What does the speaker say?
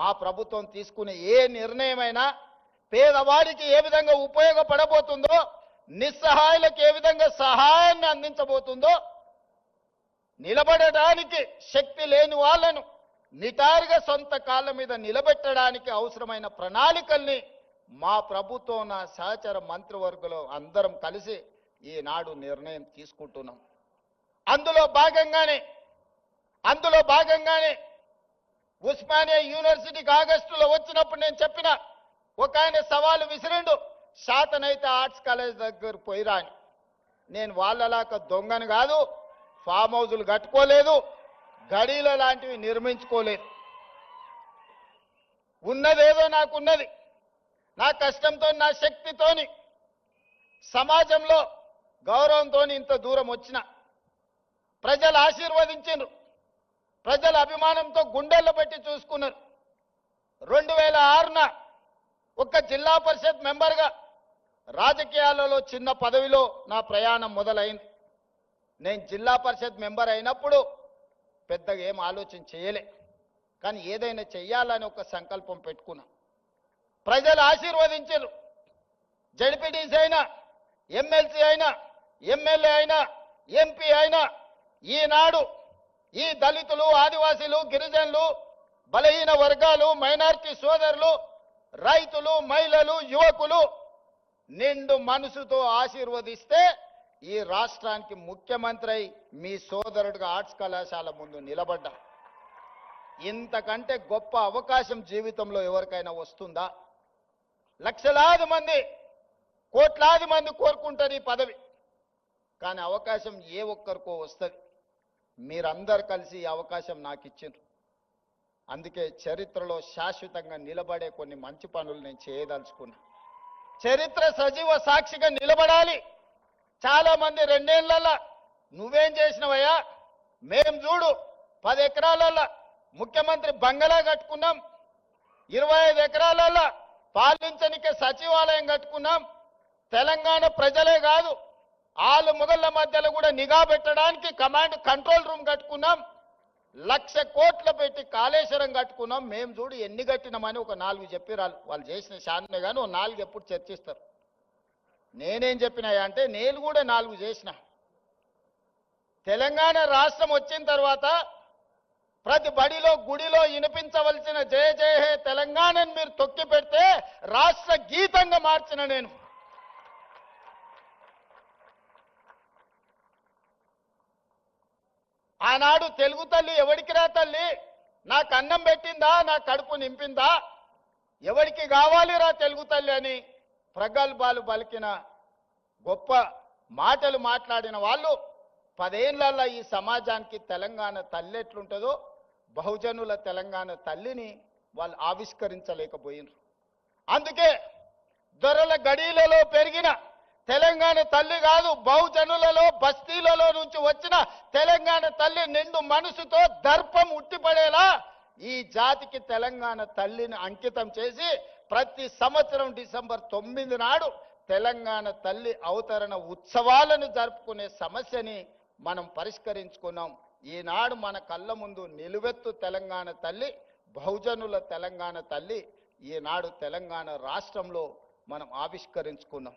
మా ప్రభుత్వం తీసుకునే ఏ నిర్ణయమైనా పేదవాడికి ఏ విధంగా ఉపయోగపడబోతుందో నిస్సహాయులకు ఏ విధంగా సహాయాన్ని అందించబోతుందో నిలబడడానికి శక్తి లేని వాళ్ళను నిటారుగా సొంత కాళ్ళ మీద నిలబెట్టడానికి అవసరమైన ప్రణాళికల్ని మా ప్రభుత్వం నా సహచర మంత్రివర్గంలో అందరం కలిసి ఈనాడు నిర్ణయం తీసుకుంటున్నాం. అందులో భాగంగానే అందులో భాగంగానే ఉస్మానియా యూనివర్సిటీకి ఆగస్టులో వచ్చినప్పుడు నేను చెప్పిన ఒక ఆయన సవాలు విసిరిండు. శాతనైతే ఆర్ట్స్ కాలేజ్ దగ్గర పోయిరా అని నేను వాళ్ళలాక దొంగను కాదు ఫామ్ హౌజులు కట్టుకోలేదు గడీల లాంటివి నిర్మించుకోలేదు. ఉన్నదేదో నాకున్నది నా కష్టంతో నా శక్తితోని సమాజంలో గౌరవంతో ఇంత దూరం వచ్చిన. ప్రజలు ఆశీర్వదించారు ప్రజల అభిమానంతో గుండెల్లో పెట్టి చూసుకున్నారు. రెండు వేల ఆరున ఒక జిల్లా పరిషత్ మెంబర్గా రాజకీయాలలో చిన్న పదవిలో నా ప్రయాణం మొదలైంది. నేను జిల్లా పరిషత్ మెంబర్ అయినప్పుడు పెద్దగా ఏం ఆలోచన చేయలే. కానీ ఏదైనా చెయ్యాలని ఒక సంకల్పం పెట్టుకున్నా. ప్రజలు ఆశీర్వదించారు. జడ్పీటీసీ అయినా ఎమ్మెల్సీ అయినా ఎమ్మెల్యే అయినా ఎంపీ అయినా ఈనాడు ఈ దళితులు ఆదివాసీలు గిరిజనులు బలహీన వర్గాలు మైనార్టీ సోదరులు రైతులు మహిళలు యువకులు నిండు మనసుతో ఆశీర్వదిస్తే ఈ రాష్ట్రానికి ముఖ్యమంత్రి మీ సోదరుడిగా ఆర్ట్స్ కళాశాల ముందు నిలబడ్డా. ఇంతకంటే గొప్ప అవకాశం జీవితంలో ఎవరికైనా వస్తుందా? లక్షలాది మంది కోట్లాది మంది కోరుకుంటారు ఈ పదవి. కానీ అవకాశం ఏ ఒక్కరికో వస్తుంది. మీరందరు కలిసి ఈ అవకాశం నాకు ఇచ్చిండ్రు అందుకే చరిత్రలో శాశ్వతంగా నిలబడే కొన్ని మంచి పనులు నేను చేయదలుచుకున్నా. చరిత్ర సజీవ సాక్షిగా నిలబడాలి. చాలా మంది రెండేళ్ళలో నువ్వేం చేసినవయ్యా? మేం చూడు పది ఎకరాలలో ముఖ్యమంత్రి బంగళా కట్టుకున్నాం. ఇరవై ఐదు ఎకరాలలో పాలించనికే సచివాలయం కట్టుకున్నాం. తెలంగాణ ప్రజలే కాదు ఆలు మొగళ్ళ మధ్యలో కూడా నిఘా పెట్టడానికి కమాండ్ కంట్రోల్ రూమ్ కట్టుకున్నాం. లక్ష కోట్లు పెట్టి కాళేశ్వరం కట్టుకున్నాం. మేము చూడు ఎన్ని కట్టినామని ఒక నాలుగు చెప్పిరాలు వాళ్ళు చేసిన శాన్నే కానీ ఓ నాలుగు ఎప్పుడు చర్చిస్తారు. నేనేం చెప్పినాయా అంటే నేను కూడా నాలుగు చేసిన. తెలంగాణ రాష్ట్రం వచ్చిన తర్వాత ప్రతి బడిలో గుడిలో వినిపించవలసిన జయ జయ హే తెలంగాణని మీరు తొక్కి పెడితే రాష్ట్ర గీతంగా మార్చిన నేను. ఆనాడు తెలుగు తల్లి ఎవడికిరా తల్లి? నాకు అన్నం పెట్టిందా? నా కడుపు నింపిందా? ఎవరికి కావాలిరా తెలుగు తల్లి అని ప్రగల్భాలు పలికిన గొప్ప మాటలు మాట్లాడిన వాళ్ళు పదేళ్ళలో ఈ సమాజానికి తెలంగాణ తల్లి ఎట్లుంటుందో బహుజనుల తెలంగాణ తల్లిని వాళ్ళు ఆవిష్కరించలేకపోయినారు అందుకే దొరల గడీలలో పెరిగిన తెలంగాణ తల్లి కాదు బహుజనులలో బస్తీలలో నుంచి వచ్చిన తెలంగాణ తల్లి నిండు మనసుతో దర్పం ఉట్టిపడేలా ఈ జాతికి తెలంగాణ తల్లిని అంకితం చేసి ప్రతి సంవత్సరం డిసెంబర్ తొమ్మిది నాడు తెలంగాణ తల్లి అవతరణ ఉత్సవాలను జరుపుకునే సమస్యని మనం పరిష్కరించుకున్నాం. ఈనాడు మన కళ్ళ ముందు నిలువెత్తు తెలంగాణ తల్లి బహుజనుల తెలంగాణ తల్లి ఈనాడు తెలంగాణ రాష్ట్రంలో మనం ఆవిష్కరించుకున్నాం.